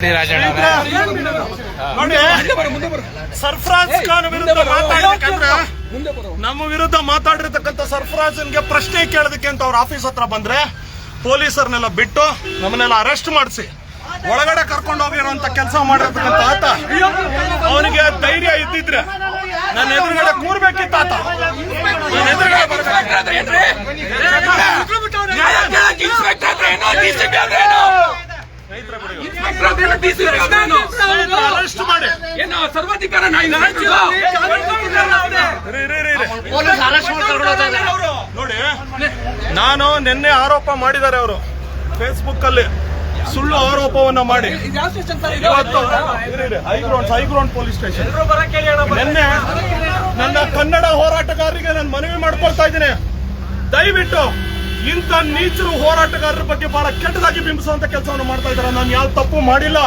ರಾಜಣ್ಣ ನೋಡಿ ಸರ್ಫರಾಜ್ ಖಾನ್ ವಿರುದ್ಧ ಮಾತಾಡ್ಬೇಕಂದ್ರೆ ನಮ್ಮ ವಿರುದ್ಧ ಮಾತಾಡಿರ್ತಕ್ಕಂಥ ಸರ್ಫರಾಜನ್ಗೆ ಪ್ರಶ್ನೆ ಕೇಳೋದಕ್ಕೆ ಅಂತ ಅವ್ರ ಆಫೀಸ್ ಹತ್ರ ಬಂದ್ರೆ ಪೊಲೀಸರ್ನೆಲ್ಲ ಬಿಟ್ಟು ನಮ್ಮನ್ನೆಲ್ಲ ಅರೆಸ್ಟ್ ಮಾಡಿಸಿ ಒಳಗಡೆ ಕರ್ಕೊಂಡು ಹೋಗಿರುವಂತ ಕೆಲಸ ಮಾಡಿರ್ತಕ್ಕಂಥ ಆತ ಅವನಿಗೆ ಧೈರ್ಯ ಇದ್ದಿದ್ರೆ ನನ್ನ ಎದುರುಗಡೆ ಕೂರ್ಬೇಕಿತ್ತ ಆತ. ನನ್ನ ಎದುರುಗಡೆ ಅರೆಸ್ಟ್ ಮಾಡಿ. ಸರ್ವಾಧಿಕಾರ. ನೋಡಿ ನಾನು ನಿನ್ನೆ ಆರೋಪ ಮಾಡಿದ್ದಾರೆ ಅವರು. ಫೇಸ್ಬುಕ್ ಅಲ್ಲಿ ಸುಳ್ಳು ಆರೋಪವನ್ನ ಮಾಡಿ. ಹೈಗ್ರೌಂಡ್ ಹೈಗ್ರೌಂಡ್ ಪೊಲೀಸ್ ಸ್ಟೇಷನ್ ನಿನ್ನೆ ನನ್ನ ಕನ್ನಡ ಹೋರಾಟಗಾರರಿಗೆ ನಾನು ಮನವಿ ಮಾಡ್ಕೊಳ್ತಾ ಇದ್ದೀನಿ. ದಯವಿಟ್ಟು ಇಂಥ ನೀಚರು ಹೋರಾಟಗಾರರ ಬಗ್ಗೆ ಬಹಳ ಕೆಟ್ಟದಾಗಿ ಬಿಂಬಿಸುವಂತ ಕೆಲಸವನ್ನು ಮಾಡ್ತಾ ಇದ್ದಾರೆ. ನಾನು ಯಾವ ತಪ್ಪು ಮಾಡಿಲ್ಲ.